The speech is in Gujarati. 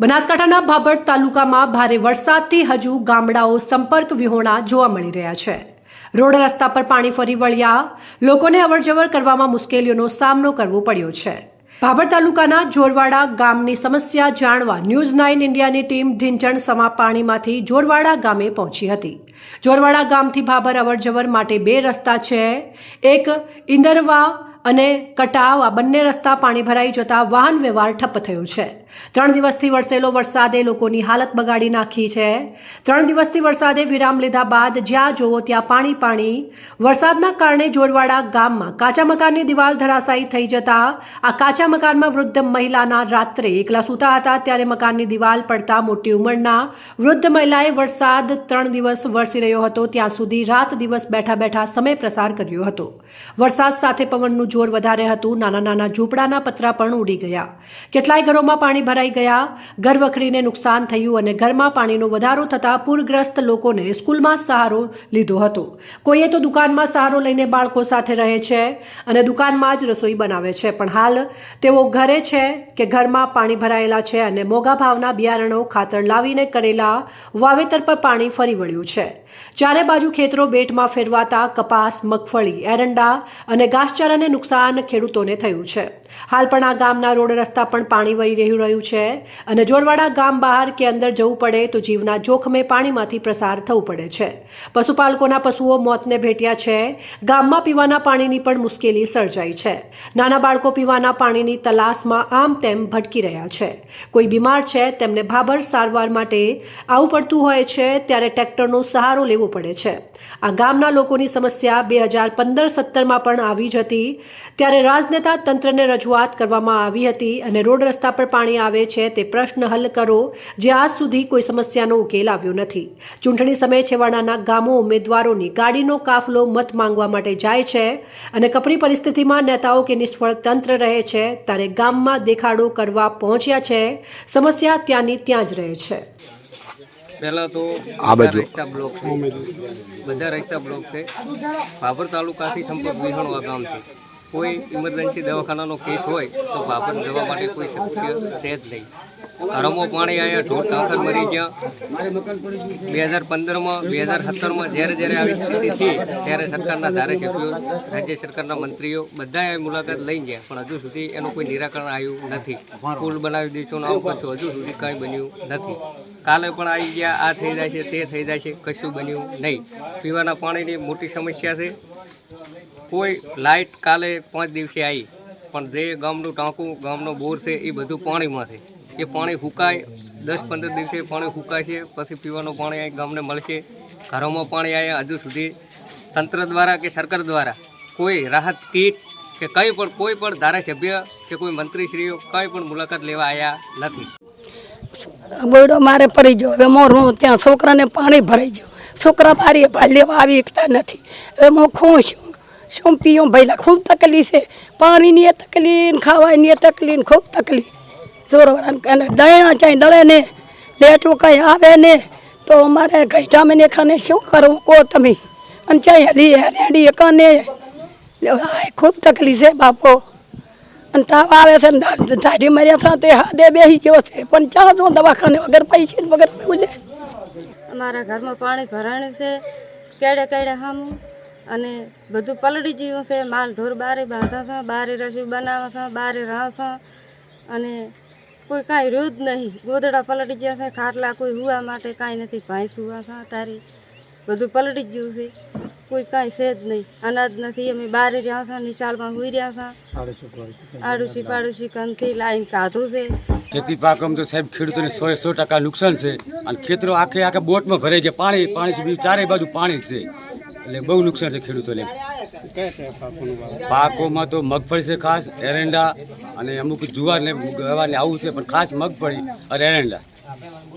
બનાસકાંઠાના ભાભર તાલુકામાં ભારે વરસાદથી હજુ ગામડાઓ સંપર્ક વિહોણા જોવા મળી રહ્યા છે. રોડ રસ્તા પર પાણી ફરી વળ્યા. લોકોને અવરજવર કરવામાં મુશ્કેલીઓનો સામનો કરવો પડ્યો છે. ભાભર તાલુકાના જોરવાડા ગામની સમસ્યા જાણવા ન્યૂઝ નાઇન ઇન્ડિયાની ટીમ ઢીંચણ સમા પાણીમાંથી જોરવાડા ગામે પહોંચી હતી. જોરવાડા ગામથી ભાભર અવરજવર માટે બે રસ્તા છે. એક ઇન્દરવા અને કટાવ, આ બંને રસ્તા પાણી ભરાઈ જતા વાહન વ્યવહાર ઠપ્પ થયો છે. ત્રણ દિવસથી વરસેલો વરસાદે લોકોની હાલત બગાડી નાખી છે. ત્રણ દિવસથી વરસાદે વિરામ લીધા બાદ જ્યાં જોવો ત્યાં પાણી પાણી. વરસાદના કારણે જોરવાડા ગામમાં કાચા મકાનની દિવાલ ધરાશાયી થઈ જતા આ કાચા મકાનમાં વૃદ્ધ મહિલાના રાત્રે એકલા સૂતા હતા ત્યારે મકાનની દિવાલ પડતા મોટી ઉંમરના વૃદ્ધ મહિલાએ વરસાદ ત્રણ દિવસ વરસી રહ્યો હતો. ત્યાં સુધી રાત દિવસ બેઠા બેઠા સમય પ્રસાર કર્યો હતો. વરસાદ સાથે પવનનું જોર વધારે હતું. નાના નાના ઝૂંપડાના પતરા પણ ઉડી ગયા. કેટલાય ઘરોમાં પાણી ભરાઈ ગયા. ઘર વખરીને નુકસાન થયું અને ઘરમાં પાણીનો વધારો થતાં પૂરગ્રસ્ત લોકોને સ્કૂલમાં સહારો લીધો હતો. કોઈએ તો દુકાનમાં સહારો લઈને બાળકો સાથે રહે છે અને દુકાનમાં જ રસોઈ બનાવે છે. પણ હાલ તેઓ ઘરે છે કે ઘરમાં પાણી ભરાયેલા છે અને મોંઘા ભાવના બિયારણો ખાતર લાવીને કરેલા વાવેતર પર પાણી ફરી વળ્યું છે. ચારે બાજુ ખેતરો બેટમાં ફેરવાતા કપાસ, મગફળી, એરંડા અને ઘાસચારાને નુકસાન ખેડૂતોને થયું છે. હાલ પણ આ ગામના રોડ રસ્તા પણ પાણી વહી રહ્યું રહ્યું છે. અને જોરવાડા ગામ બહાર કે અંદર જવું પડે તો જીવના જોખમે પાણીમાંથી પ્રસાર થવું પડે છે. પશુપાલકોના પશુઓ મોતને ભેટ્યા છે. ગામમાં પીવાના પાણીની પણ મુશ્કેલી સર્જાઈ છે. નાના બાળકો પીવાના પાણીની તલાશમાં આમ તેમ ભટકી રહ્યા છે. કોઈ બીમાર છે, તેમને ભાબર સારવાર માટે આવવું પડતું હોય છે, ત્યારે ટ્રેક્ટરનો સહારો લેવો પડે છે. આ ગામના લોકોની સમસ્યા બે હજાર પંદર સત્તરમાં પણ આવી જ હતી. ત્યારે રાજનેતા તંત્રને રજૂઆત કરવામાં આવી હતી અને રોડ રસ્તા પર પાણી આવે છે તે પ્રશ્ન હલ કરો જે આજ સુધી કોઈ સમસ્યાનો ઉકેલ આવ્યો નથી. ચૂંટણી સમયે છેવાડાના ગામો ઉમેદવારોની ગાડીનો કાફલો મત માંગવા માટે જાય છે અને કપરી પરિસ્થિતિમાં નેતાઓ કે નિષ્ફળ તંત્ર રહે છે ત્યારે ગામમાં દેખાડો કરવા પહોંચ્યા છે સમસ્યા ત્યાંની ત્યાં જ રહે છે. પહેલાં તો આ બાજુ. બ્લોક છે. બધા રસ્તા બ્લોક છે. બાબર તાલુકાથી સંપર્ક વિહોણવા ગામ છે. કોઈ ઇમરજન્સી દવાખાનાનો કેસ હોય, તો બાપર જવા માટે કોઈ શક્ય છે જ નહીં. ઘરોમાં પાણી આવ્યા ઢોર ટાંકર મરી ગયા. બે હજાર પંદરમાં, બે હજાર સત્તરમાં જ્યારે જ્યારે આવી સ્થિતિ થઈ ત્યારે સરકારના ધારાસભ્યો રાજ્ય સરકારના મંત્રીઓ બધાએ મુલાકાત લઈ ગયા, પણ હજુ સુધી એનું કોઈ નિરાકરણ આવ્યું નથી. પુલ બનાવી દઈશું આવું કશું હજુ સુધી કાંઈ બન્યું નથી. કાલે પણ આવી ગયા, આ થઈ જાય છે, તે થઈ જાય છે, કશું બન્યું નહીં. પીવાના પાણીની મોટી સમસ્યા છે. કોઈ લાઇટ કાલે પાંચ દિવસે આવી પણ જે ગામનું ટાંકું, ગામનો બોર છે, એ બધું પાણીમાં છે. એ પાણી હુકાય, દસ પંદર દિવસે પાણી હુકાશે પછી પીવાનું પાણી અહીં ગામને મળશે. ઘરોમાં પાણી આવ્યા હજુ સુધી તંત્ર દ્વારા કે સરકાર દ્વારા કોઈ રાહત કીટ કે કંઈ પણ, કોઈ પણ ધારાસભ્ય કે કોઈ મંત્રીશ્રીઓ કંઈ પણ મુલાકાત લેવા આવ્યા નથી. બોયડો મારે પડી ગયો. હવે મોરું ત્યાં છોકરાને પાણી ભરાઈ ગયું. છોકરા બારીએ ભાઈ લેવા આવી શકતા નથી. હવે હું ખુશ છું. શું પીવું ભાઈલા ખૂબ તકલીફ છે. પાણીની એ તકલીફ ખાવાની એ તકલીફ ખૂબ તકલીફ જોર અને દયણા ચાઈ દળે ને, લેટું કંઈ આવે ને, તો અમારે ઘઈટામાં ને ખાને શું કરવું કહો તમે? અને ચાઈ હલી રેડી કને ખૂબ તકલીફ છે બાપો. અને તાવ આવે છે દાઢી મર્યા સાથે હાદે બેસી ગયો છે. પણ ચા જો દવાખાને વગર પૈસે વગર બોલે અમારા ઘરમાં પાણી ભરાણું છે. કેડે કેડે હામું? અને બધું પલળી ગયું છે. માલ ઢોર બારે બાંધા બારે રસોઈ બનાવે છે બારે છે અને કોઈ કાંઈ રહ્યું નહીં. ગોદડા પલટી ગયા છે. ખાટલા કોઈ હુવા માટે કાંઈ નથી. ભાઈ સુવા છે તારી બધું પલટી ગયું છે. કોઈ કાંઈ છે જ નહીં. અનાજ નથી. અમે બારે રહ્યા છે નિશાળમાં હોઈ રહ્યા છે આડુસી પાડોશી કંથી લાઈન કાઢું છે. ખેતી પાક તો સાહેબ, ખેડૂતોને સો સો ટકા નુકસાન છે. અને ખેતરો આખે આખે બોટમાં ભરાઈ ગયા. પાણી પાણી સુધી ચારે બાજુ પાણી છે. એટલે બહુ નુકસાન છે ખેડૂતોને. પાકોમાં તો મગફળી છે ખાસ, એરંડા અને અમુક જુવાર ને ગવાર આવું છે, પણ ખાસ મગફળી અને એરંડા.